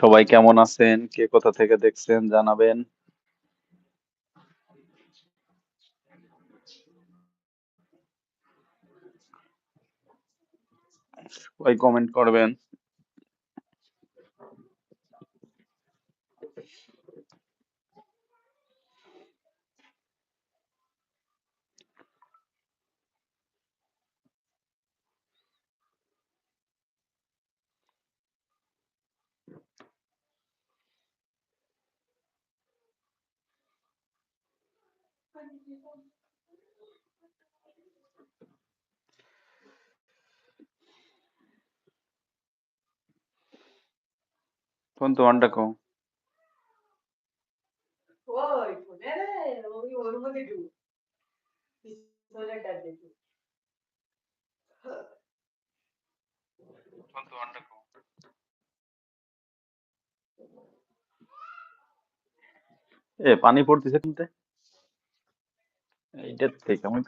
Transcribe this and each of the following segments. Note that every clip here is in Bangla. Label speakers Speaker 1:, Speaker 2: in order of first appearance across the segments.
Speaker 1: সবাই কেমন আছেন? কে কোথা থেকে দেখছেন জানাবেন। সবাই কমেন্ট করবেন। ফোন তোমার ডাকো।
Speaker 2: ওই ফোনে রে ওই ওর
Speaker 1: এইটার থেকে আমি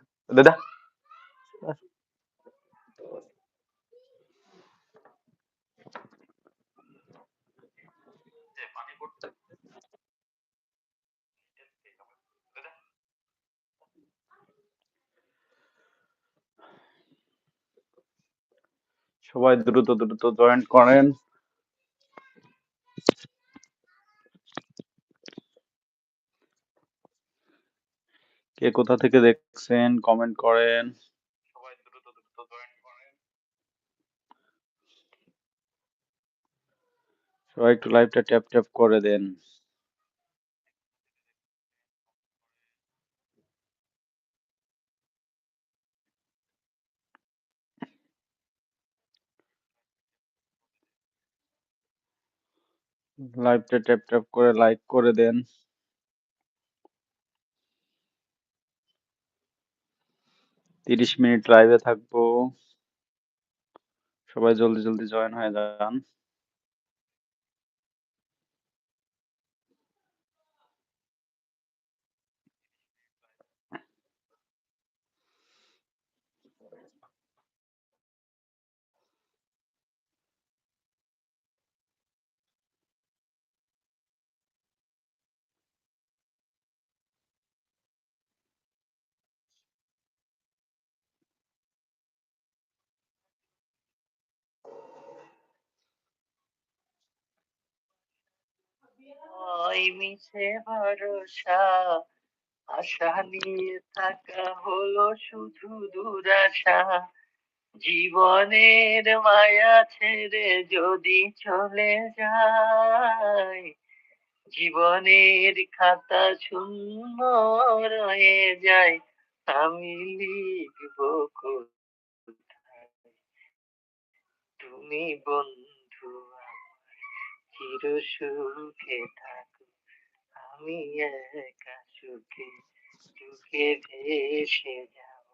Speaker 1: সবাই দ্রুত দ্রুত জয়েন করেন। কে কোথা থেকে দেখছেন কমেন্ট করেন। সবাই একটু লাইভটা ট্যাপ ট্যাপ করে দেন। লাইভটা ট্যাপ ট্যাপ করে লাইক করে দেন। তিরিশ মিনিট লাইভে থাকব। সবাই জলদি জলদি জয়েন হয়ে যান।
Speaker 3: ওই মিছে ভরসা, আশা নিয়ে থাকা হলো শুধু দুরাশা। জীবনের মায়া ছেড়ে যদি চলে যায়, জীবনের খাতা শূন্য রয়ে যায়, আমি লিখব তুমি বন্ধু চির সুখে থাকো। আমি একা সুখে সুখে ভেসে যাব।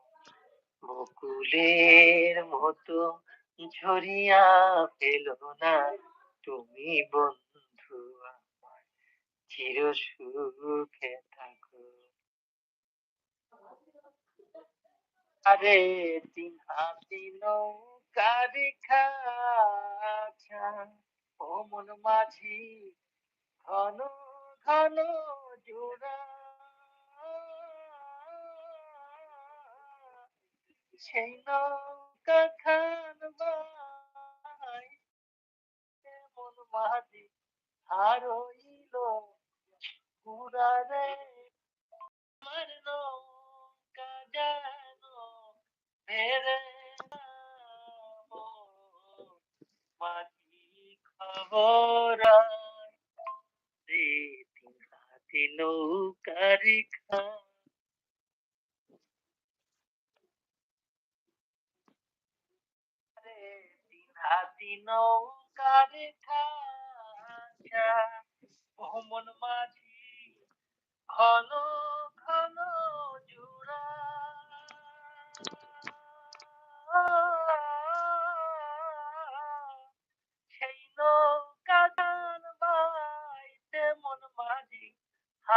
Speaker 3: বকুলের মতো ঝরিয়া পেল না তুমি বন্ধু আমার। চির সুখে থাকো। আরে তিন হাতি নৌকার খাঁচা ও মন মাঝি ঘন ঘন জোড়া। সেই নৌকা খান ভাই মন মাঝি হারইল আমার নৌকা যেন মেরে মাঝি নৌকার হাতি নৌকার ভ্রমণ মাঝি ঘন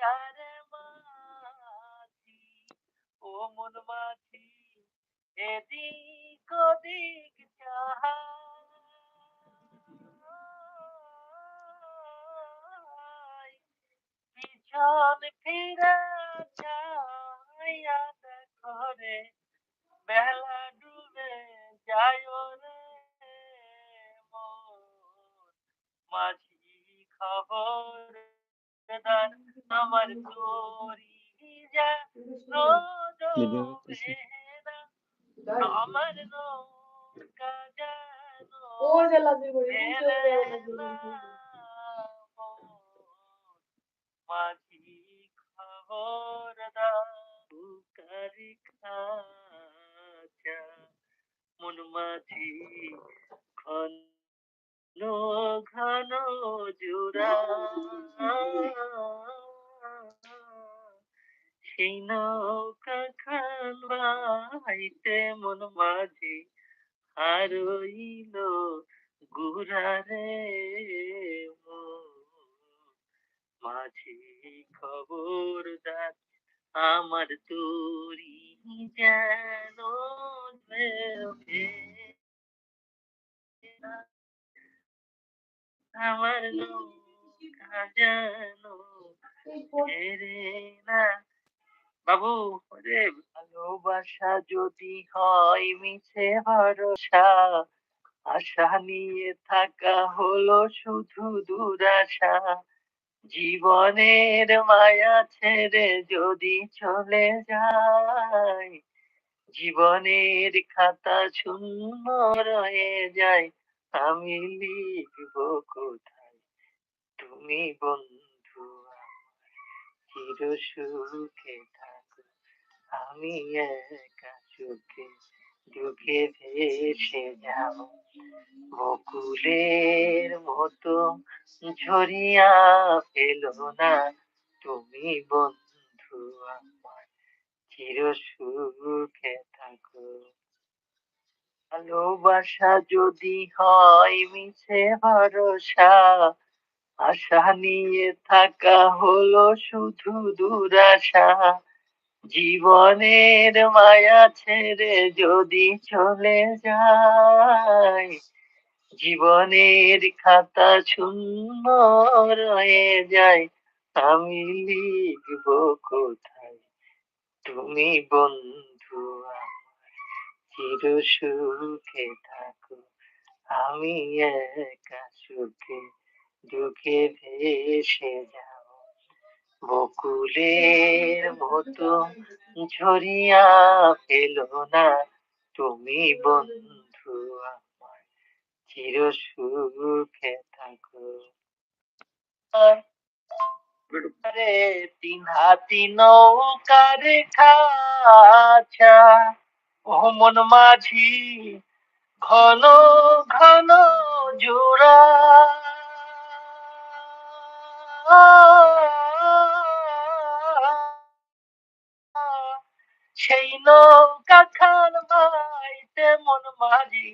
Speaker 3: আর মাঝি, ও মন মাঝি, এদিক ওদিক চাহাই পিছন ফিরে চাইয়া দেখো রে, বেলা ডুবে যায় রে মাঝি খবর আমার তোরি যা রোজ না। আমার নৌকা যেন
Speaker 2: ও যে লাজি করি
Speaker 3: মন। মাঝি খবরদার মন মাঝি ঘন ঘন জোড়া সেই নৌকা খান বাইতে মন মাঝি হারইল গুড়ারে মাঝি খবরদার আমার তোরি যেন। আমার নৌকা যেন না বাবু ভালোবাসা যদি হয় মিছে ভরসা, আশা নিয়ে থাকা হলো শুধু দুরাশা। জীবনের মায়া ছেড়ে যদি চলে যায়, জীবনের খাতা শূন্য রয়ে যায়, আমি লিখব কোথায়? তুমি বন্ধু চির সুখে থাকো। আমি একা সুখে দুঃখে ভেসে যাব। বকুলের মতো ঝরিয়া ফেলো না তুমি বন্ধু আমার, চির সুখে থাকো। ভালোবাসা যদি হয় মিছে ভরসা, আশা নিয়ে থাকা হলো শুধু দুরাশা। জীবনের মায়া ছেড়ে যদি চলে যায়, জীবনের খাতা শূন্য রয়ে যায়, আমি লিখব কোথায়? তুমি বন্ধু চির সুখে থাকো, আমি একা সুখে, দুঃখে ভেসে যাব বকুলের মতো ঝরিয়া ফেলো না। তুমি বন্ধু আমার চির সুখে থাকো। রে তিন হাতি নৌকার খাচা, ও মন মাঝি ঘন ঘন জোড়া। সেই নৌকা খান মাইতে মন মাঝি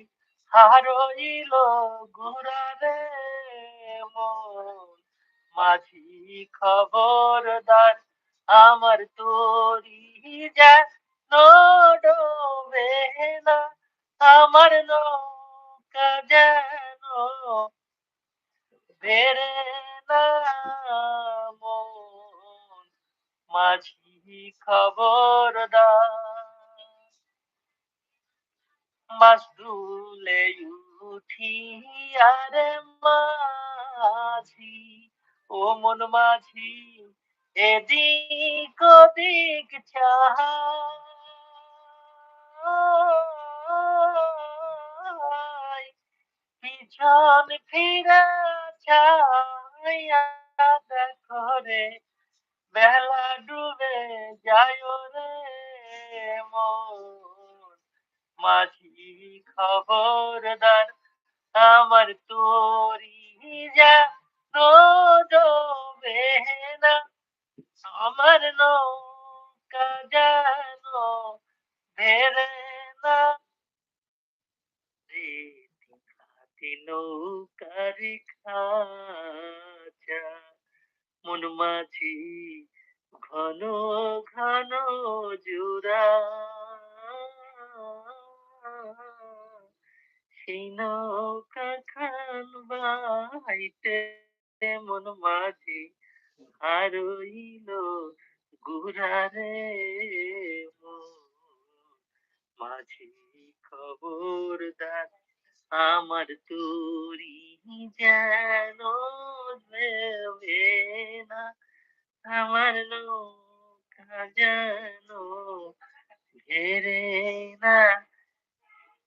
Speaker 3: হারইল মন। মাঝি খবরদার আমার তোরি যা ডোবে না, আমার নৌকা যেন বেড়ে না মন। মাঝি খবরদার মাসদুলে উঠি আরে মাঝি, ও মন মাঝি, এদিক ওদিক চাই পিছন ফিরে চাইয়া দেখো বেলা ডুবে যায় রে মাঝি খবরদার, আমার তোরি যা রোজ না আমার নৌকা যেন ভেরে না। নৌকার খাঁচা। মন মাঝি ঘন ঘন জোড়া। সেই নৌকা খান বাইতে মন মাঝি হারইল গুড়ারে মাঝি খবরদার আমার তুরি। যেন না, আমার নৌকা যেন ঘেরে না।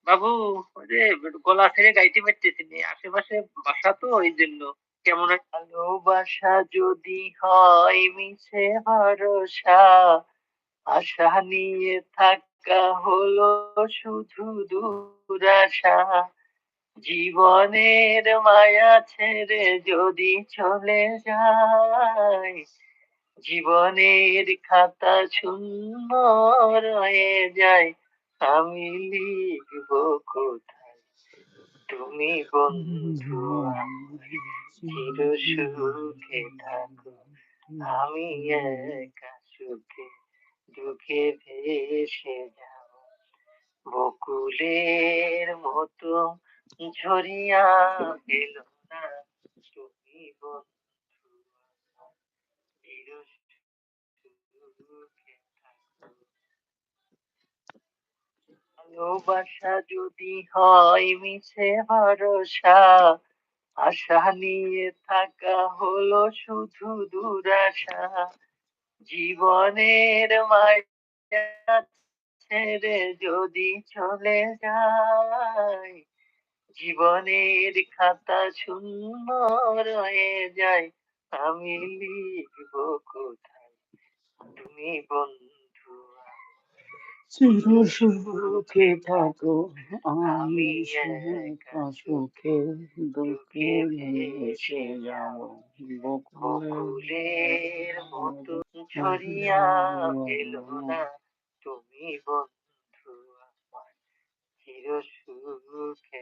Speaker 3: বাবু যে গলা ছেড়ে গাইতে পারতেছি আশেপাশে বাসা তো ওই জন্য। কেমন ভালোবাসা যদি হয় মিছে ভরসা, আশা নিয়ে থাকা হলো শুধু দুরাশা। জীবনের মায়া ছেড়ে যদি চলে যায়, জীবনের খাতা শূন্য রয়ে যায়, আমি লিখব কোথায়? তুমি বন্ধু, চির সুখে থাকো, আমি একা সুখে, দুঃখে ভেসে যাব। বকুলের মতো ঝরিয়া পেল না তুমি ভালোবাসা যদি হয় মিছে ভরসা আশা নিয়ে থাকা হলো শুধু দুরাশা জীবনের মায়া ছেড়ে যদি চলে যায় জীবনের খাতা শূন্য রয়ে যায়। আমি লিখব কোথায়? তুমি বন্ধু
Speaker 1: চির সুখে থাকো, আমি একা সুখে দুঃখে ভেসে যাব।
Speaker 3: বকুলের মতো ঝরিয়া পেল না। তুমি বন্ধু আমার চির সুখে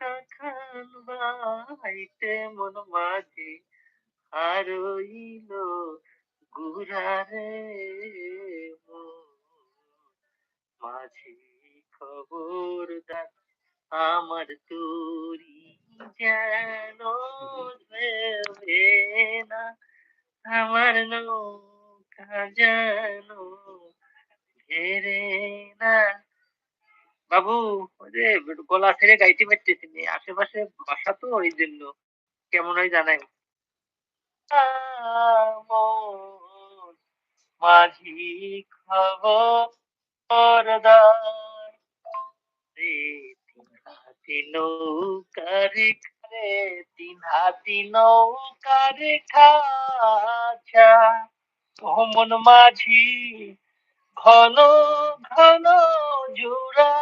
Speaker 3: বাইতে মন মাঝি হারইল গুড়ারে মাঝি খবরদার আমার তুরি যেন না আমার নৌকা যেন ঘেরে না বাবু, ওই যে গলা ছেড়ে গাইতে পারতেছি না, আশেপাশে বাসা তো ওই জন্য। কেমন হয় জানাই। মাঝি খবরদার রে তিন হাতি নৌকার রে তিন হাতি নৌকার খাঁচা ও মন মাঝি ঘন ঘন জোড়া।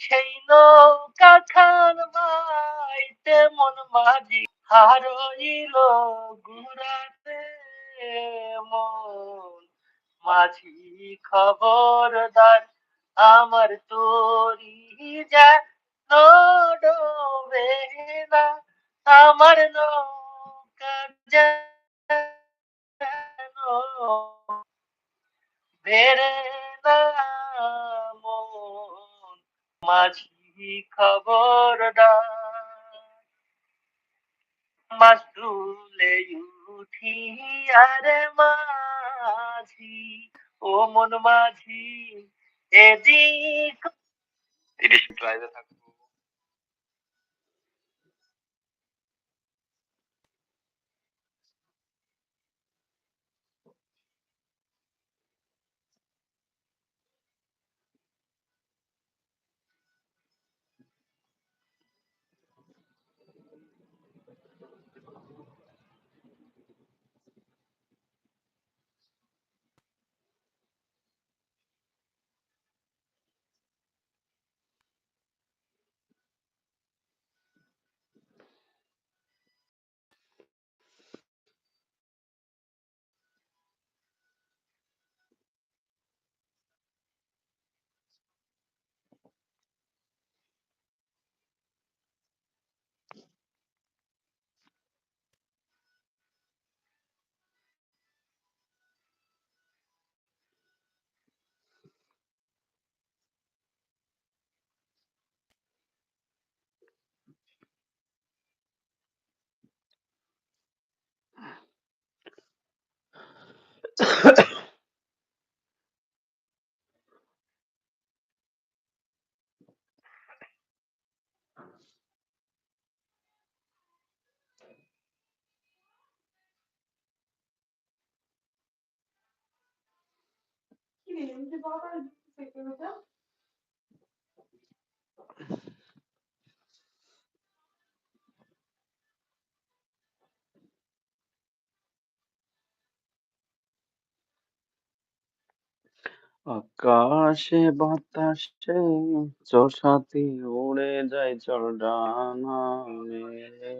Speaker 3: সেই নৌকা খান বাইতে মন মাঝি, হারইল গুড়াতে মন। মাঝি খবরদার আমার তোরি যা ডোবে না আমার নৌকা বেড়ে না মন। মাঝি খবরদার। মাছ তুলে উঠি আরে মাঝি, ও মন মাঝি, এদিক। তিরিশ থাকব
Speaker 2: 힘이 냄새 받아야 되거든?
Speaker 1: আকাশে বাতাসে চষাতি উড়ে যায় চল ডানা মেলে